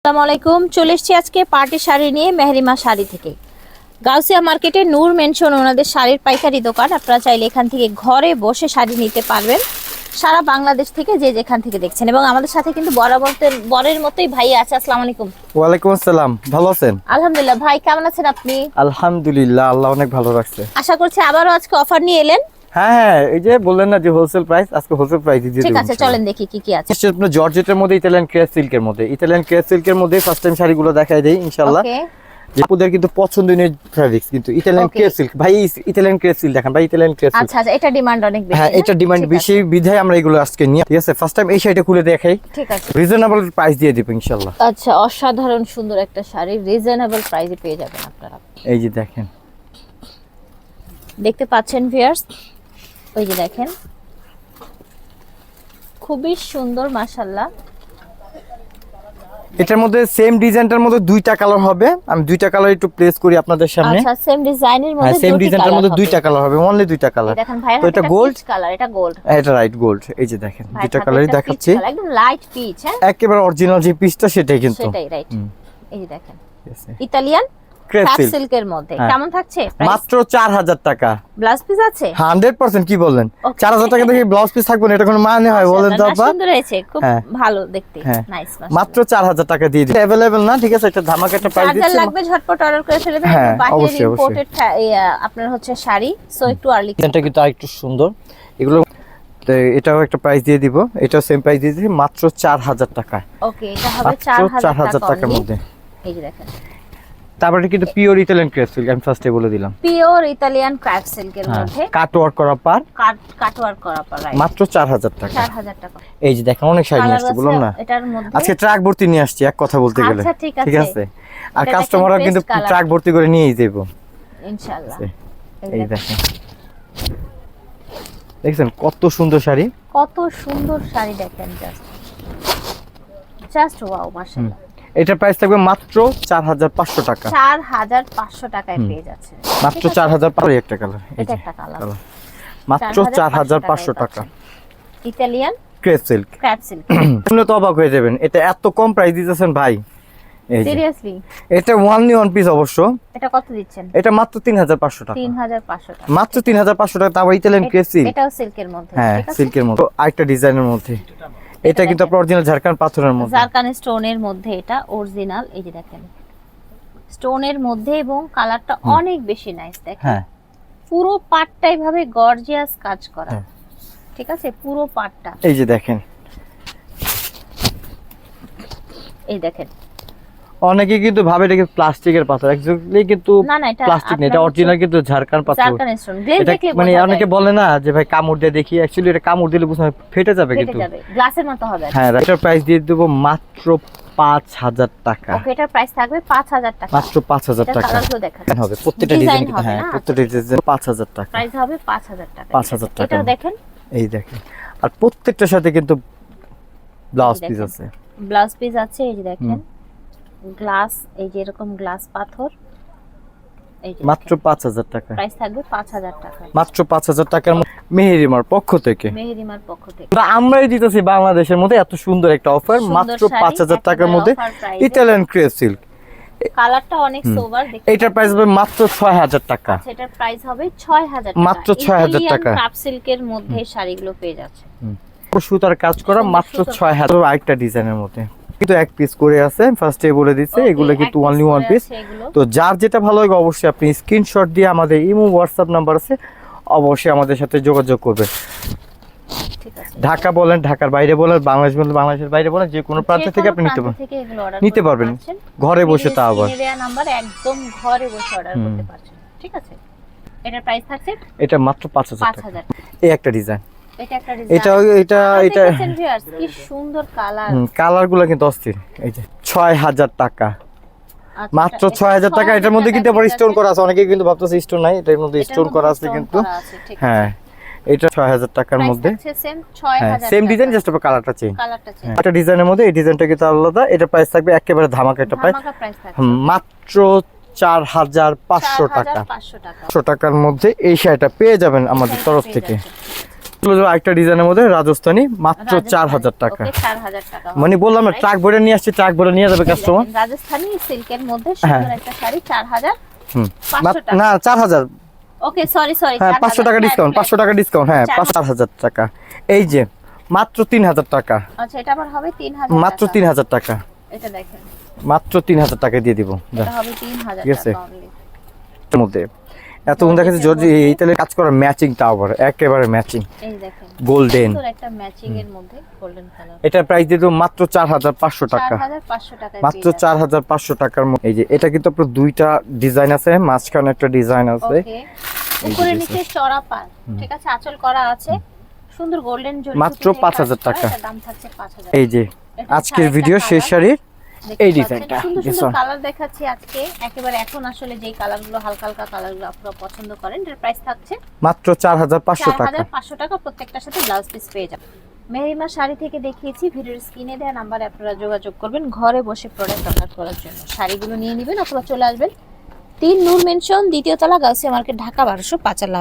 আসসালামু আলাইকুম। চলে এসেছি আজকে পার্টি শাড়ি নিয়ে মেহরিমা শাড়ি থেকে। গাউসিয়া মার্কেটে নূর মেনশন ওনাদের শাড়ির পাইকারি দোকান। আপনারা চাইলে এখান থেকে ঘরে বসে শাড়ি নিতে পারবেন। সারা বাংলাদেশ থেকে যে যেখান থেকে দেখছেন এবং আমাদের সাথে কিন্তু বরাবর বরের মতোই ভাই আছে। আসসালামু আলাইকুম। ওয়ালাইকুম আসসালাম। ভালো আছেন? আলহামদুলিল্লাহ। ভাই কেমন আছেন আপনি? আলহামদুলিল্লাহ আল্লাহ অনেক ভালো রাখছে। আশা করছি আবারও আজকে অফার নিয়ে এলেন। হ্যাঁ হ্যাঁ এই যে বললেন না যে হোলসেল প্রাইস আজকে হোলসেল প্রাইস দিয়ে ঠিক আছে চলেন দেখি কি কি আছে। আপনার জর্জেটের মধ্যে ইতালিয়ান ক্রেপ সিল্কের মধ্যে। ইতালিয়ান ক্রেপ সিল্কের মধ্যে ফার্স্ট টাইম শাড়িগুলো দেখাই দেই ইনশাআল্লাহ ওকে যে কিন্তু পছন্দনীয় কিন্তু ইতালিয়ান. ক্রেপ সিল্ক ভাই ইতালিয়ান ক্রেপ সিল্ক দেখান ভাই ইতালিয়ান ক্রেপ সিল্ক আচ্ছা আচ্ছা এটা ডিমান্ড অনেক বেশি হ্যাঁ এটা ডিমান্ড বেশি বিধায় আমরা এগুলো আজকে নিয়ে ঠিক আছে ফার্স্ট টাইম এই শাড়িটা খুলে দেখাই। ঠিক আছে। রিজনেবল প্রাইস দিয়ে দিব ইনশাআল্লাহ আচ্ছা অসাধারণ সুন্দর একটা শাড়ি রিজনেবল প্রাইসে পেয়ে যাবেন আপনারা। এই যে দেখেন। দেখতে পাচ্ছেন ভিয়ার্স ওই যে দেখেন। খুবই সুন্দর মাশাল্লাহ এটার মধ্যে সেম ডিজাইনটার মধ্যে দুইটা কালার হবে। আমি দুইটা কালার একটু প্লেস করি আপনাদের সামনে। আচ্ছা সেম ডিজাইনের হ্যাঁ মধ্যে সেম ডিজাইনটার মধ্যে দুইটা কালার হবে অনলি দুইটা কালার দেখেন তো এটা gold? কালার এটা গোল্ড এটা রাইট গোল্ড এই যে দেখেন দুইটা কালারই দেখাচ্ছি। একদম লাইট পিচ হ্যাঁ? একেবারে অরিজিনাল যে পিচটা সেটাই কিন্তু। সেটাই রাইট এই যে দেখেন। ইতালিয়ান ক্রেপ ফ্যাব সিল্কের মধ্যে। হ্যাঁ। কেমন থাকছে? মাত্র চার হাজার টাকা। ব্লাউজ পিস আছে? হান্ড্রেড পার্সেন্ট কি বললেন? Okay. টাকা দেখে ব্লাউজ পিস থাকবে না এটা কোনো মানে হয় বলেন তো আপা সুন্দর হয়েছে খুব। ভালো দেখতে। নাইস মাত্র চার হাজার টাকা দিয়ে দিই অ্যাভেলেবেল না ঠিক আছে একটা ধামাকা একটা প্রাইস চার্জার দিচ্ছি। লাগবে ঝটপট অর্ডার করে ফেলে দেবেন। বাহিরের অবশ্যই, অবশ্যই। ইম্পোর্টেড আপনার হচ্ছে শাড়ি সো একটু আর্লি ডিজাইনটা কিন্তু আরেকটু সুন্দর। এগুলো এটাও একটা প্রাইস দিয়ে দিব। এটাও সেম প্রাইস দিয়ে দিচ্ছি মাত্র চার হাজার টাকা ওকে এটা হবে টাকার মধ্যে। এই যে দেখেন। তারপরে কিন্তু পিওর ইতালিয়ান ক্রেপ সিল্ক আমি ফার্স্টে বলে দিলাম। পিওর ইতালিয়ান ক্র্যাপ সিল্কের মধ্যে। কাট ওয়ার্ক করা পার কাট কাটওয়ার্ক করা পর মাত্র চার হাজার টাকা। চার হাজার টাকা। এই যে দেখেন অনেক শাড়ি নিয়ে আসছি বললাম না? এটার মধ্যে। আজকে ট্রাক ভর্তি নিয়ে আসছি এক কথা বলতে গেলে। আচ্ছা, ঠিক আছে। আর কাস্টমাররা কিন্তু ট্রাক ভর্তি করে নিয়েই দেবো। ইনশাআল্লাহ। এই এই দেখেন। দেখেন। দেখছেন কত সুন্দর শাড়ি? কত সুন্দর শাড়ি দেখেন জাস্ট জাস্ট ওয়াও মাশাআল্লাহ। এটার প্রাইস থাকবে মাত্র চার হাজার পাঁচশো টাকা। চার হাজার পাঁচশো টাকায় পেয়ে যাচ্ছে। মাত্র চার হাজার পাঁচশো একটা কালার এই এটা একটা কালার মাত্র চার হাজার পাঁচশো টাকা। Italian? Crepe silk crepe silk শুনলে তো অবাক হয়ে যাবেন এটা এত কম প্রাইস দিতেছেন ভাই। সিরিয়াসলি এটা ওয়ান ওয়ান পিস অবশ্য। এটা কত দিচ্ছেন? এটা মাত্র তিন হাজার পাঁচশো টাকা। তিন হাজার পাঁচশো টাকা। মাত্র তিন হাজার পাঁচশো টাকা তাও ইতালিয়ান ক্রেপ সিল্ক এটাও সিল্কের মধ্যে হ্যাঁ সিল্কের মতো আরেকটা ডিজাইনের মধ্যে। এটা কিন্তু আপনার অরিজিনাল ঝাড়খান্ড পাথরের মধ্যে। ঝাড়খান স্টোনের মধ্যে এটা অরিজিনাল এই যে দেখেন। স্টোনের মধ্যে এবং কালারটা অনেক বেশি নাইস দেখেন। হ্যাঁ। পুরো পাটটা এভাবে গর্জিয়াস কাজ করা। হ্যাঁ। ঠিক আছে? পুরো পাটটা। এই যে দেখেন। এই দেখেন। অনেকে কিন্তু ভাবে এটাকে প্লাস্টিকের পাথর। অ্যাকচুয়ালি কিন্তু এটা প্লাস্টিক না এটা অরিজিনাল কিন্তু ঝাড়খান্ড পাথর। মানে অনেকে বলে না যে ভাই কামড় দিয়ে দেখি। অ্যাকচুয়ালি এটা কামড় দিলে বুঝতে ফেটে যাবে ফেটে কিন্তু। যাবে। গ্লাসের মতো হবে। হ্যাঁ এটার প্রাইস দিয়ে দেবো মাত্র পাঁচ হাজার টাকা। ওকে এটার প্রাইস থাকবে পাঁচ হাজার টাকা। মাত্র পাঁচ হাজার এটা টাকা। হবে। প্রত্যেকটা ডিজাইন হবে হ্যাঁ প্রত্যেকটা ডিজাইন পাঁচ হাজার টাকা। প্রাইস হবে পাঁচ হাজার টাকা। 5,000 টাকা। এটাও দেখেন। এই দেখেন। আর প্রত্যেকটার সাথে কিন্তু ব্লাউজ পিস আছে। ব্লাউজ পিস আছে এই যে দেখেন। গ্লাস এই যে এরকম গ্লাস পাথর মাত্র পাঁচ হাজার টাকা। প্রাইস থাকবে পাঁচ হাজার টাকা। মাত্র পাঁচ হাজার টাকার মধ্যে মেহেরিমার পক্ষ থেকে। মেহেরিমার পক্ষ থেকে। আমরাই দিতেছি বাংলাদেশের মধ্যে এত সুন্দর একটা অফার মাত্র পাঁচ হাজার টাকার মধ্যে ইটালিয়ান ক্রেপ সিল্ক কালারটা অনেক সোবার দেখতে এটার প্রাইস হবে মাত্র ছয় হাজার টাকা। পাচ্ছেন। এটার প্রাইস হবে ছয় হাজার মাত্র 6,000 টাকা। কাপ সিল্কের মধ্যে শাড়িগুলো পেয়ে যাচ্ছে। সুতার কাজ করা মাত্র সুতার। ছয় হাজার। আরেকটা ডিজাইনের মধ্যে। কিন্তু এক পিস করে আছে। ফার্স্টে বলে দিচ্ছে এগুলো কিন্তু অনলি ওয়ান পিস তো যার যেটা ভালো লাগে অবশ্যই আপনি স্ক্রিনশট দিয়ে আমাদের ইমো হোয়াটসঅ্যাপ নাম্বার আছে অবশ্যই আমাদের সাথে যোগাযোগ করবে। ঢাকা বলেন ঢাকার বাইরে বলেন বাংলাদেশ বলেন বাংলাদেশের বাইরে বলেন যে কোনো প্রান্ত থেকে আপনি নিতে order নিতে পারবেন। ঘরে বসে তা আবার। নাম্বার একদম ঘরে বসে অর্ডার করতে পারছেন। ঠিক আছে? এটার প্রাইস থাকছে এটা মাত্র পাঁচ হাজার পাঁচ টাকা। হাজার। এই একটা ডিজাইন এটা একটা এটা এটা এটা কি সুন্দর কালার কালার কিন্তু অস্থির। এই যে ছয় হাজার টাকা। মাত্র ছয় হাজার টাকা এটার মধ্যে কিন্তু আবার স্টোন করা আছে। অনেকে কিন্তু ভাবতেছে স্টোন নাই এটার মধ্যে স্টোন করা আছে কিন্তু। হ্যাঁ এটা ছয় হাজার টাকার মধ্যে। সেম সেম ডিজাইন জাস্ট কালারটা চেঞ্জ কালারটা চেঞ্জ একটা ডিজাইনের মধ্যে এই ডিজাইনটা কিন্তু আলাদা। এটা প্রাইস থাকবে একেবারে ধামাকা একটা প্রাইস মাত্র চার হাজার পাঁচশো টাকা। পাঁচশো টাকার মধ্যে এই শাড়িটা পেয়ে যাবেন আমাদের তরফ থেকে। আরেকটা ডিজাইনের মধ্যে রাজস্থানি মাত্র চার হাজার টাকা। মানে বললাম না ট্রাক ভরে নিয়ে আসছি ট্রাক ভরে নিয়ে যাবে কাস্টমার রাজস্থানি সিল্কের মধ্যে হ্যাঁ। সুন্দর একটা শাড়ি চার হাজার না চার হাজার। ওকে সরি সরি হ্যাঁ পাঁচশো টাকা ডিসকাউন্ট পাঁচশো টাকা ডিসকাউন্ট হ্যাঁ চার পাঁচ চার হাজার টাকা। এই যে মাত্র তিন হাজার টাকা। আচ্ছা এটা আবার হবে তিন হাজার মাত্র তিন হাজার টাকা। এটা দেখেন। মাত্র তিন হাজার টাকা দিয়ে দিব। ঠিক আছে? মধ্যে। এত দেখাচ্ছে জর্জি এই তাহলে কাজ করা ম্যাচিং টাওয়ার একেবারে ম্যাচিং এই দেখেন গোল্ডেন একটা ম্যাচিং এর মধ্যে গোল্ডেন কালার এটা প্রাইস দিয়ে দেবো মাত্র চার হাজার পাঁচশো টাকা। হাজার পাঁচশো টাকায় মাত্র পেয়ে চার হাজার পাঁচশো টাকার মধ্যে এই যে এটা কিন্তু আপনার দুইটা ডিজাইন আছে মাঝখানে একটা ডিজাইন আছে। ওকে উপরে নিচে চড়া পার ঠিক আছে আঁচল করা আছে। সুন্দর গোল্ডেন জরি মাত্র সুতো দিয়ে 5,000 টাকা। দাম থাকছে 5,000 এই যে আজকের ভিডিও শেষ। শাড়ির এই ডিজাইনটা, সুন্দর সুন্দর কালার দেখাচ্ছি আজকে। একেবারে এখন আসলে যেই কালারগুলো হালকা হালকা কালারগুলো আপনারা পছন্দ করেন এটার প্রাইস থাকছে মাত্র চার হাজার পাঁচশো চার টাকা হাজার পাঁচশো টাকা প্রত্যেকটার সাথে ব্লাউজ পিস পেয়ে যাবেন। মেহরিমা শাড়ি থেকে দেখিয়েছি ভিডিওর স্ক্রিনে দেওয়া নাম্বারে আপনারা যোগাযোগ করবেন ঘরে বসে প্রোডাক্ট অর্ডার করার জন্য। শাড়িগুলো নিয়ে নেবেন অথবা চলে আসবেন। তিন নূর মেনশন দ্বিতীয় তলা গাউসিয়া মার্কেট ঢাকা বারোশো পাঁচালা